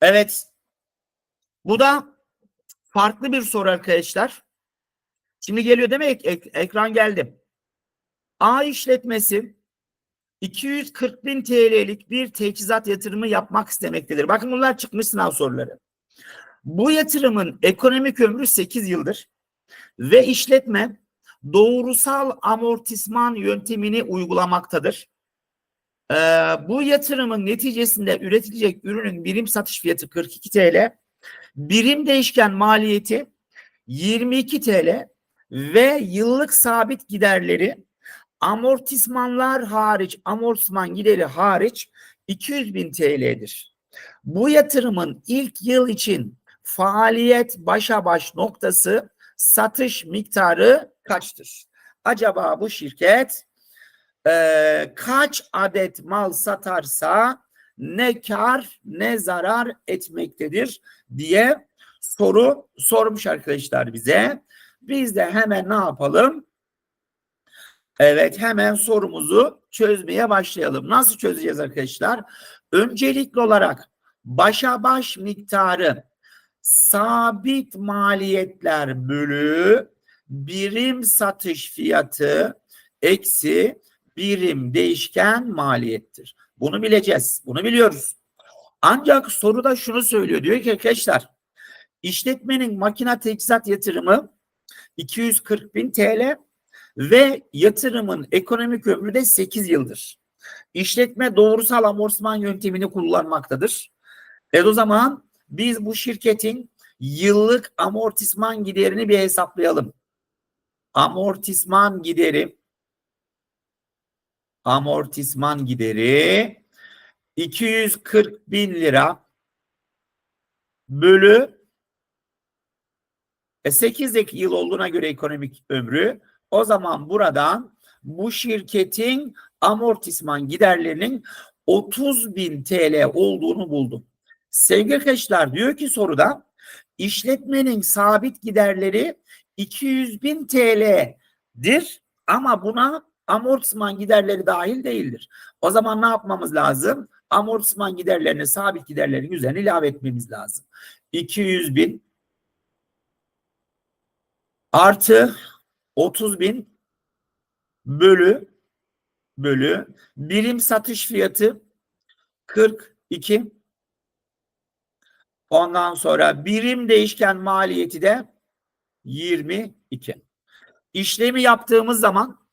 Evet. Bu da farklı bir soru arkadaşlar. Şimdi geliyor değil mi? Ek- ek- ekran geldi. A işletmesi 240 bin TL'lik bir teçhizat yatırımı yapmak istemektedir. Bakın bunlar çıkmış sınav soruları. Bu yatırımın ekonomik ömrü 8 yıldır ve işletme doğrusal amortisman yöntemini uygulamaktadır. Ee, bu yatırımın neticesinde üretilecek ürünün birim satış fiyatı 42 TL, birim değişken maliyeti 22 TL ve yıllık sabit giderleri amortismanlar hariç, amortisman gideri hariç 200 bin TL'dir. Bu yatırımın ilk yıl için faaliyet başa baş noktası satış miktarı kaçtır? Acaba bu şirket eee, kaç adet mal satarsa ne kar ne zarar etmektedir diye soru sormuş arkadaşlar bize. Biz de hemen ne yapalım? Evet hemen sorumuzu çözmeye başlayalım. Nasıl çözeceğiz arkadaşlar? Öncelikli olarak başa baş miktarı sabit maliyetler bölü birim satış fiyatı eksi birim değişken maliyettir. Bunu bileceğiz. Bunu biliyoruz. Ancak soruda şunu söylüyor. Diyor ki arkadaşlar işletmenin makine teçhizat yatırımı 240 bin TL ve yatırımın ekonomik ömrü de 8 yıldır. İşletme doğrusal amortisman yöntemini kullanmaktadır. E o zaman biz bu şirketin yıllık amortisman giderini bir hesaplayalım. Amortisman gideri amortisman gideri 240 bin lira bölü e 8 yıl olduğuna göre ekonomik ömrü o zaman buradan bu şirketin amortisman giderlerinin 30 bin TL olduğunu buldum. Sevgili arkadaşlar diyor ki soruda işletmenin sabit giderleri 200 bin TL'dir ama buna amortisman giderleri dahil değildir. O zaman ne yapmamız lazım? Amortisman giderlerini sabit giderlerin üzerine ilave etmemiz lazım. 200 bin artı 30 bin bölü bölü birim satış fiyatı 42 ondan sonra birim değişken maliyeti de 22 işlemi yaptığımız zaman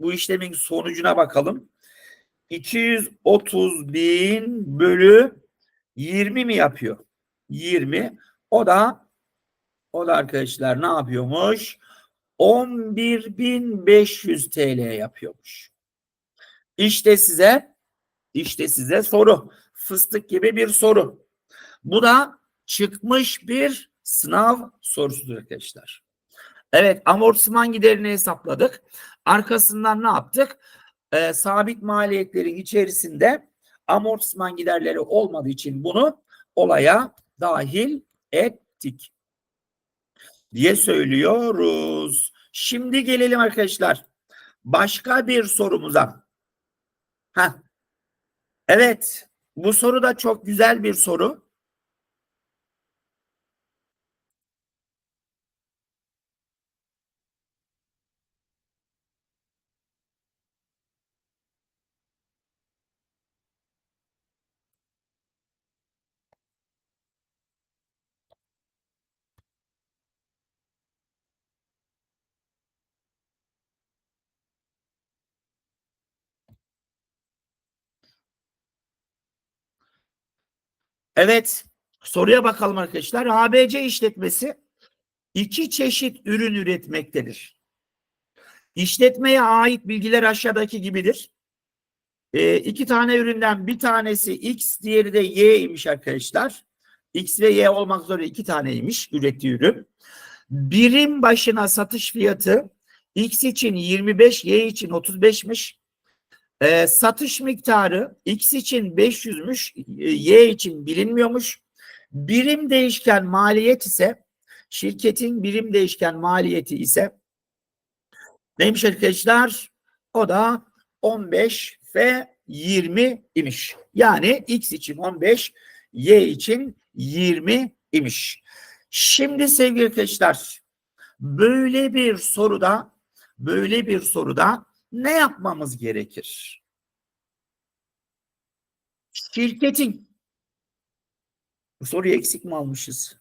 bu işlemin sonucuna bakalım 230 bin bölü 20 mi yapıyor 20 o da o da arkadaşlar ne yapıyormuş 11.500 TL yapıyormuş. İşte size işte size soru. Fıstık gibi bir soru. Bu da çıkmış bir sınav sorusudur arkadaşlar. Evet amortisman giderini hesapladık. Arkasından ne yaptık? Ee, sabit maliyetlerin içerisinde amortisman giderleri olmadığı için bunu olaya dahil ettik diye söylüyoruz. Şimdi gelelim arkadaşlar. Başka bir sorumuza. Ha. Evet. Bu soru da çok güzel bir soru. Evet. Soruya bakalım arkadaşlar. ABC işletmesi iki çeşit ürün üretmektedir. İşletmeye ait bilgiler aşağıdaki gibidir. Ee, iki tane üründen bir tanesi X, diğeri de Y imiş arkadaşlar. X ve Y olmak üzere iki taneymiş ürettiği ürün. Birim başına satış fiyatı X için 25, Y için 35'miş. Ee, satış miktarı X için 500'müş, Y için bilinmiyormuş. Birim değişken maliyet ise şirketin birim değişken maliyeti ise neymiş arkadaşlar? O da 15 ve 20 imiş. Yani X için 15, Y için 20 imiş. Şimdi sevgili arkadaşlar böyle bir soruda böyle bir soruda ne yapmamız gerekir? Şirketin bu soruyu eksik mi almışız?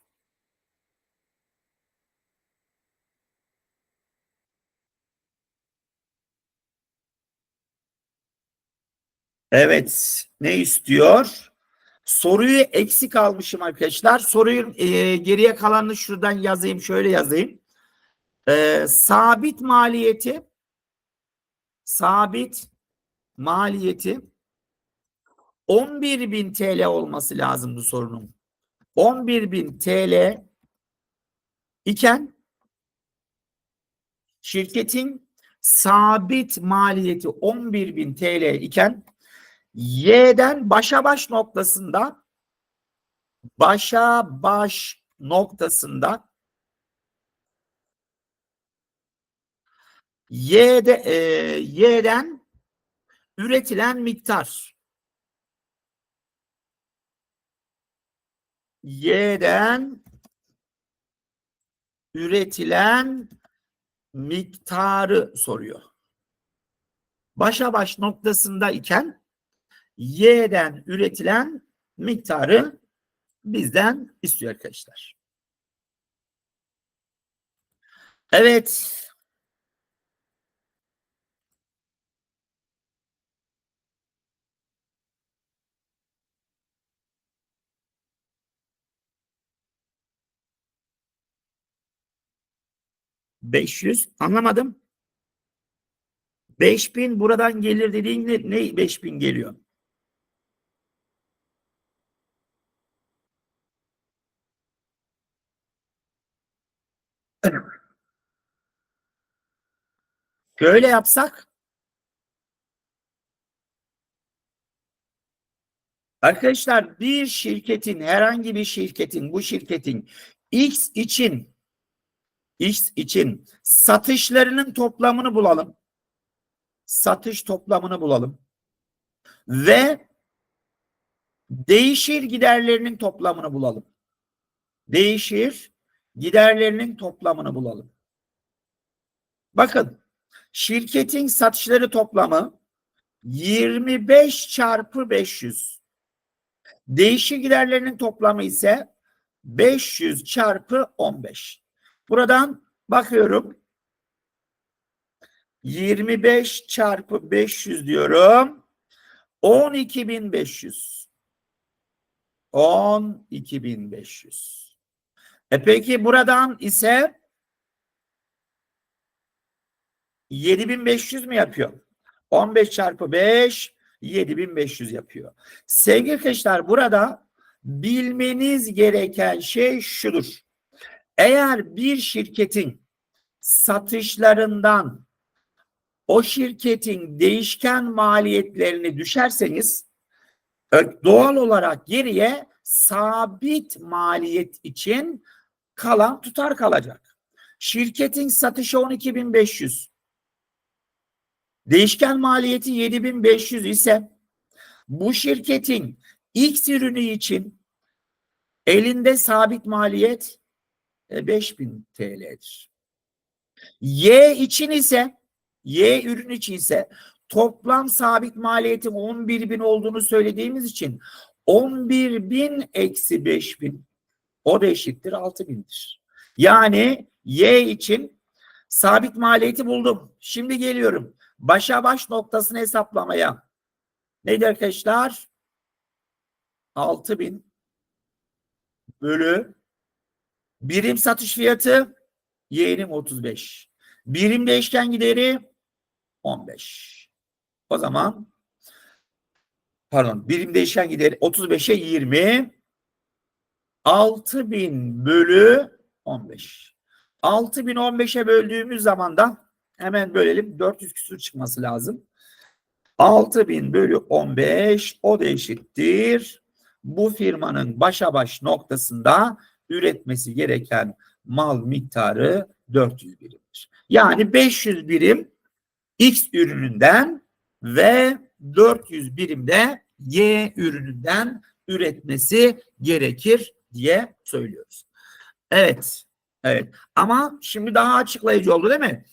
Evet, ne istiyor? Soruyu eksik almışım arkadaşlar. Soruyu e, geriye kalanını şuradan yazayım, şöyle yazayım. E, sabit maliyeti sabit maliyeti 11.000 TL olması lazımdı sorunun. 11.000 TL iken şirketin sabit maliyeti 11.000 TL iken Y'den başa baş noktasında başa baş noktasında Y'de e, Y'den üretilen miktar Y'den üretilen miktarı soruyor. Başa baş noktasında iken Y'den üretilen miktarı bizden istiyor arkadaşlar. Evet. Beş yüz anlamadım. Beş bin buradan gelir dediğin ne, ne beş bin geliyor? Şöyle yapsak Arkadaşlar bir şirketin herhangi bir şirketin bu şirketin X için X için satışlarının toplamını bulalım. Satış toplamını bulalım. Ve değişir giderlerinin toplamını bulalım. Değişir giderlerinin toplamını bulalım. Bakın şirketin satışları toplamı 25 çarpı 500. Değişik giderlerinin toplamı ise 500 çarpı 15. Buradan bakıyorum. 25 çarpı 500 diyorum. 12.500. 12.500. E peki buradan ise 7500 mi yapıyor? 15 çarpı 5 7500 yapıyor. Sevgili arkadaşlar burada bilmeniz gereken şey şudur. Eğer bir şirketin satışlarından o şirketin değişken maliyetlerini düşerseniz doğal olarak geriye sabit maliyet için kalan tutar kalacak. Şirketin satışı 12.500. Değişken maliyeti 7500 ise bu şirketin X ürünü için elinde sabit maliyet 5000 e, TL'dir. Y için ise Y ürün için ise toplam sabit maliyetin 11 bin olduğunu söylediğimiz için 11 bin eksi 5 bin o da eşittir 6 bindir. Yani Y için sabit maliyeti buldum. Şimdi geliyorum başa baş noktasını hesaplamaya. Neydi arkadaşlar? 6000 bölü birim satış fiyatı yeğenim 35. Birim değişken gideri 15. O zaman pardon birim değişken gideri 35'e 20 6000 bölü 15. 6000 15'e böldüğümüz zaman da Hemen bölelim. 400 küsur çıkması lazım. 6000 bölü 15 o da eşittir. Bu firmanın başa baş noktasında üretmesi gereken mal miktarı 400 birimdir. Yani 500 birim X ürününden ve 400 birim de Y ürününden üretmesi gerekir diye söylüyoruz. Evet. Evet. Ama şimdi daha açıklayıcı oldu değil mi?